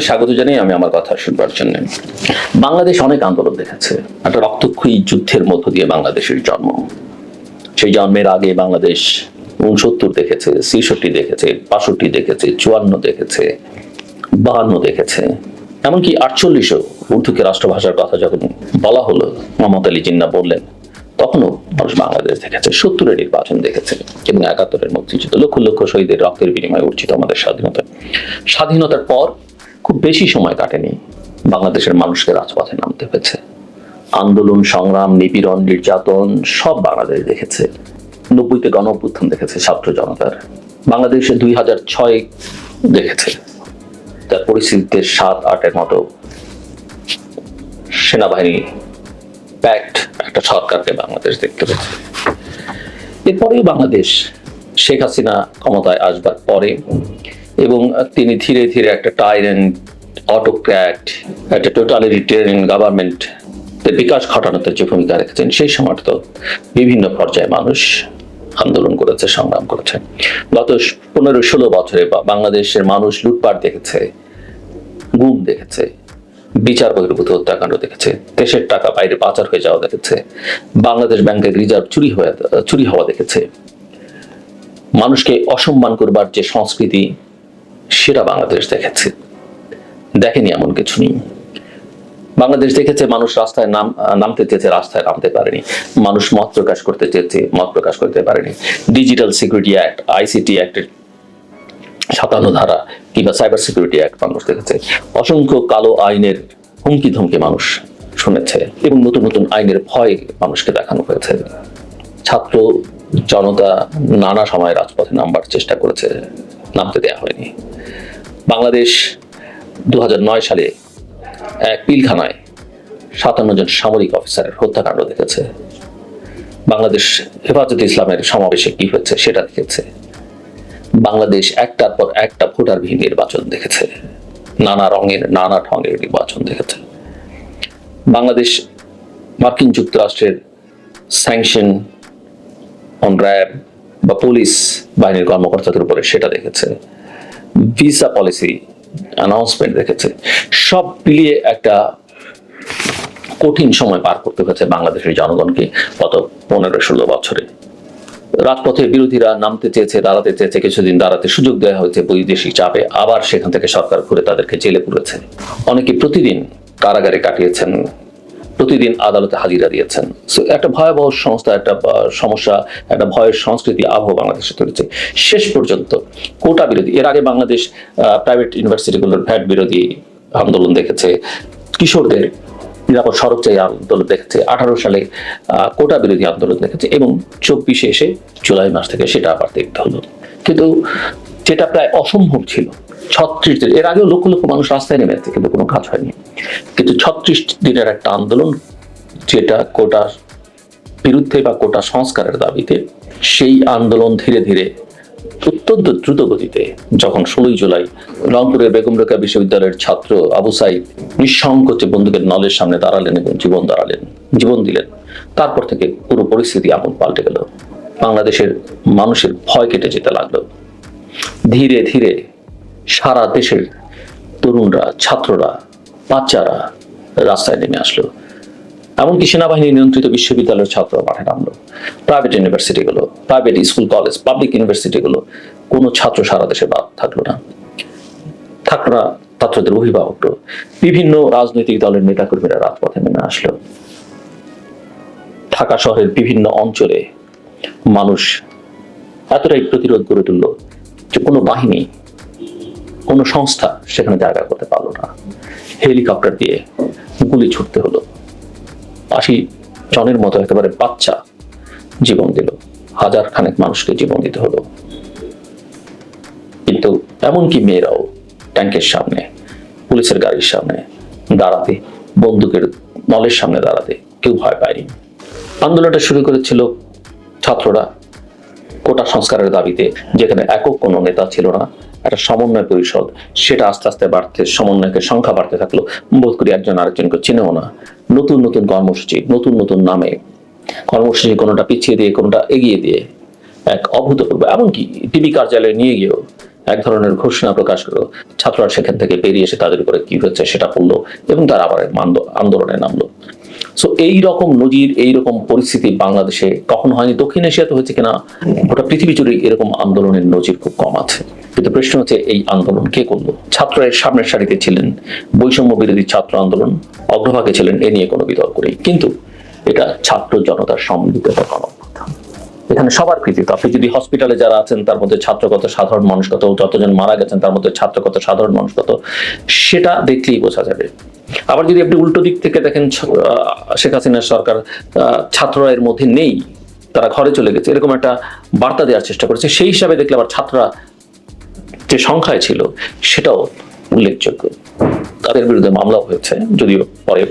স্বাগত জানাই আমি আমার কথা শুনবার জন্য। বাংলাদেশ অনেক আন্দোলন দেখেছে। একটা রক্তক্ষয়ী যুদ্ধের মধ্য দিয়ে বাংলাদেশের জন্ম। সেই জন্মের আগে বাংলাদেশ উনসত্তর দেখেছে, ছেষট্টি দেখেছে, বাষট্টি দেখেছে, চুয়ান্ন দেখেছে, বাহান্ন দেখেছে। এমনকি আটচল্লিশও উর্দুকে রাষ্ট্রভাষার কথা যখন বলা হলো, মোহাম্মদ আলী জিন্না বললেন, তখনও মানুষ বাংলাদেশ দেখেছে, সত্তরের নির্বাচন দেখেছে এবং একাত্তরের মুক্তিযুদ্ধ, লক্ষ লক্ষ শহীদের রক্তের বিনিময়ে অর্জিত আমাদের স্বাধীনতা। স্বাধীনতার পর খুব বেশি সময় কাটেনি। বাংলাদেশের মানুষকে রাজপথে নামতে হয়েছে। আন্দোলন, সংগ্রাম, নিপীড়ন, নির্যাতন সব বাংলাদেশ দেখেছে। নব্বইতে গণ দেখেছে ছাত্র জনতার। বাংলাদেশে দুই হাজার ছয় দেখেছে। তার পরিস্থিতিতে সাত, আটের মতো সেনাবাহিনী প্যাক্ট একটা সরকারকে বাংলাদেশ দেখতে পেয়েছে এরপরেই বাংলাদেশ শেখ হাসিনা ক্ষমতায় আসবার পরে এবং তিনি ধীরে ধীরে একটা টাইরেন্ট অটোক্র্যাট একটা টোটালিটেরিয়ান গভর্নমেন্ট বিকাশ ঘটানোতে যে ভূমিকা রেখেছেন, সেই সময় তো বিভিন্ন পর্যায়ে মানুষ আন্দোলন করেছে, সংগ্রাম করেছে। গত পনেরো ষোলো বছরে বাংলাদেশের মানুষ লুটপাট দেখেছে, গুম দেখেছে, বিচার বহির্ভূত হত্যাকাণ্ড দেখেছে, দেশের টাকা বাইরে পাচার হয়ে যাওয়া দেখেছে, বাংলাদেশ ব্যাংকের রিজার্ভ চুরি হয়ে, চুরি হওয়া দেখেছে। মানুষকে অসম্মান করবার যে সংস্কৃতি সেটা বাংলাদেশ দেখেছে। দেখেনি এমন কিছু নেই। বাংলাদেশ দেখেছে, মানুষ রাস্তায় নাম, নামতে চেয়েছে, রাস্তায় নামতে পারেনি। মানুষ মত প্রকাশ করতে চেয়েছে, মত প্রকাশ করতে পারেনি। ডিজিটাল সিকিউরিটি অ্যাক্ট আইসিটি অ্যাক্টের সাতান্ন ধারা কিংবা সাইবার সিকিউরিটি অ্যাক্ট মানুষ দেখেছে। অসংখ্য কালো আইনের হুমকি ধমকি মানুষ শুনেছে এবং নতুন নতুন আইনের ভয় মানুষকে দেখানো হয়েছে। ছাত্র জনতা নানা সময় রাজপথে নামবার চেষ্টা করেছে, নামতে দেয়া হয়নি। বাংলাদেশ দু হাজার নয় সালে এক পিলখানায় সাতান্ন জন সামরিক অফিসারের হত্যাকাণ্ড দেখেছে। বাংলাদেশ হেফাজত ইসলামের সমাবেশে কি হয়েছে সেটা দেখেছে। বাংলাদেশ একটার পর একটা ভোটারবিহীন নির্বাচন দেখেছে। নানা রঙের, নানা ঢঙের নির্বাচন দেখেছে। বাংলাদেশ মার্কিন যুক্তরাষ্ট্রের স্যাংশন অন র্যাব বা পুলিশ বাহিনীর কর্মকর্তাদের উপরে সেটা দেখেছে। ভিসা পলিসি অ্যানাউন্সমেন্ট দেখেছে। সব মিলিয়ে একটা কঠিন সময় পার করতে হয়েছে বাংলাদেশের জনগণকে গত পনেরো ষোলো বছরে। রাজপথের বিরোধীরা নামতে চেয়েছে, দাঁড়াতে চেয়েছে, কিছুদিন দাঁড়াতে সুযোগ দেওয়া হয়েছে বৈদেশিক চাপে। আবার সেখান থেকে সরকার ঘুরে তাদেরকে জেলে পুরেছে। অনেকে প্রতিদিন কারাগারে কাটিয়েছেন। প্রতিদিন আদালতে হাজিরা দিয়েছেন। So, একটা ভয়াবহ সংস্থা একটা সমস্যা একটা ভয়ের সংস্কৃতি আবহ বাংলাদেশে তৈরিছে। শেষ পর্যন্ত কোটা বিরোধী এর আগে বাংলাদেশ প্রাইভেট ইউনিভার্সিটিগুলোর ভ্যাট বিরোধী আন্দোলন দেখেছে কিশোরদের নিরাপদ সড়ক চাই আন্দোলন দেখেছে আঠারো সালে কোটা বিরোধী আন্দোলন দেখেছে এবং চব্বিশে এসে জুলাই মাস থেকে সেটা আবার দেখতে হলো। কিন্তু যেটা প্রায় অসম্ভব ছিল ছত্রিশ দিন। এর আগেও লক্ষ লক্ষ মানুষ রাস্তায় নেমেছে কিন্তু কোনো কাজ হয়নি। কিন্তু ছত্রিশ দিনের একটা আন্দোলন, যেটা কোটার বিরুদ্ধে বা কোটা সংস্কারের দাবিতে, সেই আন্দোলন ধীরে ধীরে অত্যন্ত দ্রুত গতিতে যখন ষোলোই জুলাই রংপুরের বেগম রেখা বিশ্ববিদ্যালয়ের ছাত্র আবু সাইদ নিঃসংকোচে বন্দুকের নলের সামনে দাঁড়ালেন এবং জীবন দাঁড়ালেন, জীবন দিলেন, তারপর থেকে পুরো পরিস্থিতি আমল পাল্টে গেল। বাংলাদেশের মানুষের ভয় কেটে যেতে লাগল। ধীরে ধীরে সারা দেশের তরুণরা, ছাত্ররা, বাচ্চারা রাস্তায় নেমে আসলো। এমনকি সেনাবাহিনী নিয়ন্ত্রিত বিশ্ববিদ্যালয়ের ছাত্র মাঠে নামলো। প্রাইভেট ইউনিভার্সিটিগুলো প্রাইভেট স্কুল কলেজ পাবলিক ইউনিভার্সিটিগুলো কোনো ছাত্র সারা দেশে বাদ থাকল না। থাকল না, ছাত্রদের অভিভাবকরা বিভিন্ন রাজনৈতিক দলের নেতাকর্মীরা রাজপথে নেমে আসলো। ঢাকা শহরের বিভিন্ন অঞ্চলে মানুষ এতটাই প্রতিরোধ গড়ে তুললো যে কোনো বাহিনী কোনো সংস্থা সেখানে জায়গা করতে পারল না। হেলিকপ্টার দিয়ে গুলি ছুটতে হলো। আশি জনের মতো একেবারে বাচ্চা জীবন দিল। হাজার খানেক মানুষকে জীবন দিতে হলো। কিন্তু এমনকি মেয়েরাও ট্যাঙ্কের সামনে, পুলিশের গাড়ির সামনে দাঁড়াতে, বন্দুকের নলের সামনে দাঁড়াতে কেউ ভয় পায়নি। আন্দোলনটা শুরু করেছিল ছাত্ররা। কোটা সংস্কারের দাবিতে যেখানে একক কোনো নেতা ছিল না একটা সমন্বয় পরিষদ, সেটা আস্তে আস্তে বাড়তে সমন্বয়কের সংখ্যা বাড়তে থাকল। বোধ করি একজন আরেকজনকে চিনেও না। নতুন নতুন কর্মসূচি, নতুন নতুন নামে। কর্মসূচি কোনোটা পিছিয়ে দিয়ে, কোনোটা এগিয়ে দিয়ে এক অভূতপূর্ব, এমনকি টিভি কার্যালয়ে নিয়ে গিয়েও এক ধরনের ঘোষণা প্রকাশ করল ছাত্ররা সেখান থেকে বেরিয়ে এসে তাদের উপরে কি হচ্ছে সেটা করল এবং তারা আবার আন্দোলনে নামলো। সো এই রকম নজির, এই রকম পরিস্থিতি বাংলাদেশে কখনো হয়নি, দক্ষিণ এশিয়াতে হয়েছে কিনা, গোটা পৃথিবী জুড়ে এরকম আন্দোলনের নজির খুব কম আছে। কিন্তু প্রশ্ন হচ্ছে, এই আন্দোলন কে করল? ছাত্ররা সামনের সারিতে ছিলেন, বৈষম্য বিরোধী ছাত্র আন্দোলন, অগ্রভাগে ছিলেন, এ নিয়ে কোনো বিতর্ক নেই। কিন্তু এটা ছাত্র জনতার সম্মিলিত গণঅভ্যুত্থান এখানে সবার কৃতিত্ব। আপনি যদি হসপিটালে যারা আছেন, তার মধ্যে ছাত্রগত সাধারণ মানুষ কত, যতজন মারা গেছেন, তার মধ্যে ছাত্রগত সাধারণ মানুষ কত, সেটা দেখলেই বোঝা যাবে। আবার যদি আপনি উল্টো দিক থেকে দেখেন শেখ হাসিনার সরকার ছাত্ররা এর মধ্যে নেই, তারা ঘরে চলে গেছে, এরকম একটা বার্তা দেওয়ার চেষ্টা করেছে। সেই হিসাবে দেখলে আবার ছাত্ররা যে সংখ্যায় ছিল, সেটাও উল্লেখযোগ্য। তাদের বিরুদ্ধে মামলাও হয়েছে, যদিও পরে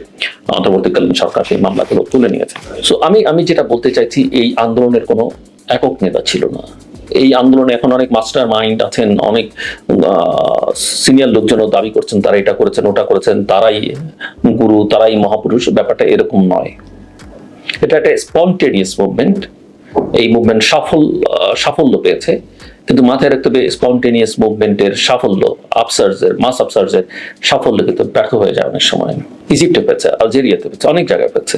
অন্তর্বর্তীকালীন সরকার সেই মামলাগুলো তুলে নিয়েছে। সো আমি আমি যেটা বলতে চাইছি, এই আন্দোলনের কোনো একক নেতা ছিল না। এই আন্দোলনে এখন অনেক মাস্টার মাইন্ড আছেন, অনেক সিনিয়র লোকজনও দাবি করছেন, তারা এটা করেছেন, ওটা করেছেন, তারাই গুরু, তারাই মহাপুরুষ, ব্যাপারটা এরকম নয়। এটা একটা স্পন্টেনিয়াস মুভমেন্ট এই মুভমেন্ট সফল সাফল্য পেয়েছে। কিন্তু মাথায় রাখতে হবে স্পন্টেনিয়াস মুভমেন্টের সাফল্য আপসার্জের মাস আপসার্জের সাফল্য কিন্তু ব্যর্থ হয়ে যায় অনেক সময়। ইজিপ্টে পেয়েছে আলজেরিয়াতে পেয়েছে অনেক জায়গায় পেয়েছে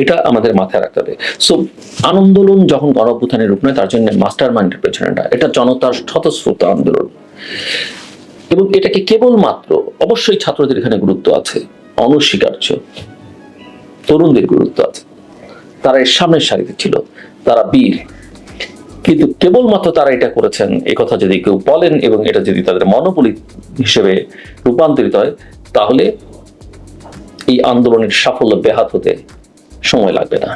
এটা আমাদের মাথায় রাখতে হবে। সো আন্দোলন যখন গণঅভ্যুত্থানের রূপ নেয়, তার জন্য মাস্টার মাইন্ডের পেছনে এটা জনতার স্বতঃস্ফূর্ত আন্দোলন। এবং এটাকে কেবলমাত্র অবশ্যই ছাত্রদের এখানে গুরুত্ব আছে, অনস্বীকার্য। তরুণদের গুরুত্ব আছে। তারা এর সামনের সারিতে ছিল, তারা বীর। কিন্তু কেবলমাত্র তারা এটা করেছেন, এ কথা যদি কেউ বলেন এবং এটা যদি তাদের মনোবলী হিসেবে রূপান্তরিত হয়, তাহলে এই আন্দোলনের সাফল্য ব্যাহাত হতে সময় লাগবে না।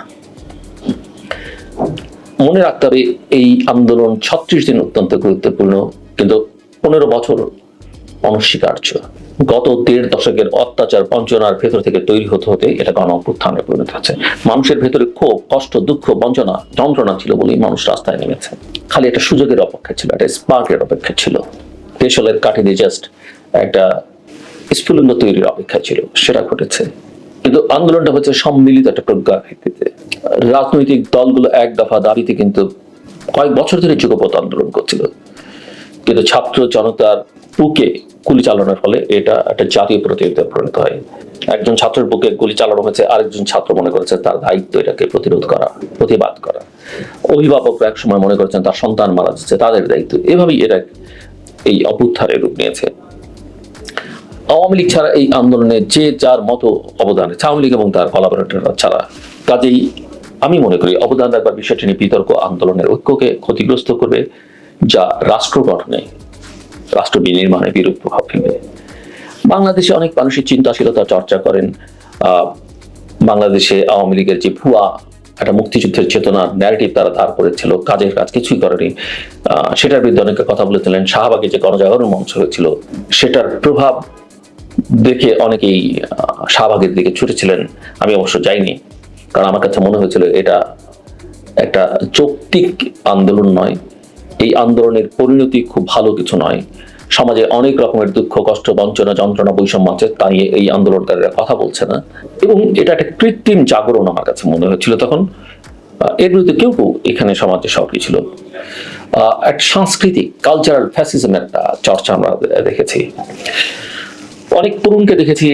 মনে রাখতে হবে, এই আন্দোলন ছত্রিশ দিন অত্যন্ত গুরুত্বপূর্ণ, কিন্তু পনেরো বছর অনস্বীকার্য। গত দেড় দশকের অত্যাচার বঞ্চনার ভেতর থেকে তৈরি হতে হতে এটা গণ অভ্যুত্থানে পরিণত হচ্ছে। মানুষের ভেতরে ক্ষোভ, কষ্ট, দুঃখ, বঞ্চনা, যন্ত্রণা ছিল বলেই মানুষ রাস্তায় নেমেছে। খালি একটা সুযোগের অপেক্ষা ছিল, একটা স্পার্কের অপেক্ষা ছিল। দেশলের কাঠি দিয়ে জাস্ট একটা স্ফুলিঙ্গ তৈরির অপেক্ষা ছিল, সেটা ঘটেছে। কিন্তু আন্দোলনটা হচ্ছে সম্মিলিত একটা প্রজ্ঞার ভিত্তিতে। রাজনৈতিক দলগুলো এক দফা দাবিতে কিন্তু কয়েক বছর ধরে যুগপথ আন্দোলন করছিল। কিন্তু ছাত্র জনতার বুকে গুলি চালানোর ফলে এটা একটা জাতীয় প্রতিযোগিতায় পরিণত হয়। একজন ছাত্রের বুকে গুলি চালানো হয়েছে, আরেকজন ছাত্র মনে করেছে তার দায়িত্ব এটাকে প্রতিরোধ করা, প্রতিবাদ করা। অভিভাবকরা এক সময় মনে করেছেন তার সন্তান মারা যাচ্ছে, তাদের দায়িত্ব। এভাবেই এটা এই অভ্যুত্থানের রূপ নিয়েছে। আওয়ামী লীগ ছাড়া এই আন্দোলনে যে যার মতো অবদান আছে, আওয়ামী লীগ এবং তার কলাবোরেটররা ছাড়া। কাজেই আমি মনে করি অবদান রাখবার বিষয়টি নিয়ে বিতর্ক আন্দোলনের ঐক্যকে ক্ষতিগ্রস্ত করবে, যা রাষ্ট্র গঠনে রাষ্ট্র বিনির্মাণে বিরূপ প্রভাব ফেলবে বাংলাদেশে অনেক মানুষের চিন্তাশীলতা চর্চা করেন। বাংলাদেশে আওয়ামী লীগের যে ভুয়া একটা মুক্তিযুদ্ধের চেতনার ন্যারেটিভ তারা দাঁড় করেছিল, কাজের কাজ কিছুই করেনি। সেটার বিরুদ্ধে অনেকে কথা বলেছিলেন, শাহবাগে যে গণজাগরণ মঞ্চ হয়েছিল, সেটার প্রভাব দেখে অনেকেই শাহবাগের দিকে ছুটেছিলেন। আমি অবশ্য যাইনি, কারণ আমার কাছে মনে হয়েছিল এটা একটা যৌক্তিক আন্দোলন নয়। এই আন্দোলনের পরিণতি খুব ভালো কিছু নয়। সমাজে অনেক রকমের দুঃখ, কষ্ট, বঞ্চনা, যন্ত্রণা, বৈষম্য আছে, তা নিয়ে এই আন্দোলনকারীরা কথা বলছে না। এবং এটা একটা কৃত্রিম জাগরণ আমার কাছে মনে হচ্ছিল তখন। এর বিরুদ্ধে কেউ কেউ এখানে সমাজে সক্রিয় ছিল। একটা সাংস্কৃতিক কালচারাল ফ্যাসিজম একটা চর্চা আমরা দেখেছি। অনেক তরুণকে দেখেছি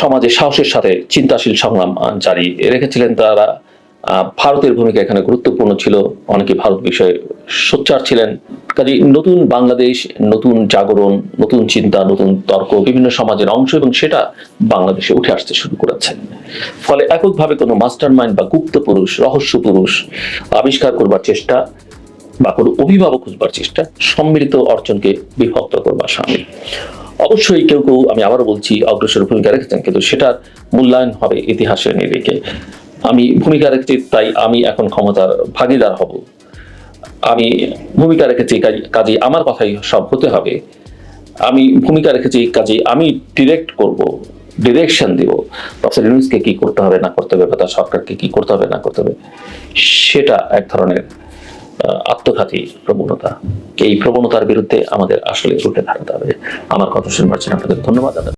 সমাজে সাহসের সাথে চিন্তাশীল সংগ্রাম জারি রেখেছিলেন তারা। ভারতের ভূমিকা এখানে গুরুত্বপূর্ণ ছিল। অনেকে ভারত বিষয়ে সোচ্চার ছিলেন। কাজে নতুন বাংলাদেশ, নতুন জাগরণ, নতুন চিন্তা, নতুন তর্ক বিভিন্ন সমাজের অংশ এবং সেটা বাংলাদেশে উঠে আসতে শুরু করেছে। ফলে এককভাবে কোনো মাস্টার মাইন্ড বা গুপ্ত পুরুষ, রহস্য পুরুষ আবিষ্কার করবার চেষ্টা বা কোনো অভিভাবক খুঁজবার চেষ্টা, সম্মিলিত অর্জনকে বিভক্ত করবার সামিল। অবশ্যই কেউ কেউ, আমি আবারও বলছি, অগ্রসর ভূমিকা রেখেছেন, কিন্তু সেটার মূল্যায়ন হবে ইতিহাসের নিরিখে। আমি ভূমিকা রেখেছি, তাই আমি এখন ক্ষমতার ভাগিদার হব। আমি ভূমিকা রেখেছি, কাজে- আমার কথাই সব হতে হবে। আমি ভূমিকা রেখেছি, কাজে আমি ডিরেক্ট করব ডিরেকশন দিব। প্রফেসর ইউনুসকে কি করতে হবে, না করতে হবে, বা তার সরকারকে কি করতে হবে, না করতে হবে, সেটা এক ধরনের আত্মঘাতী প্রবণতা। এই প্রবণতার বিরুদ্ধে আমাদের আসলে রুটে দাঁড়াতে হবে। আমার কথা শুনবার জন্য আপনাদের ধন্যবাদ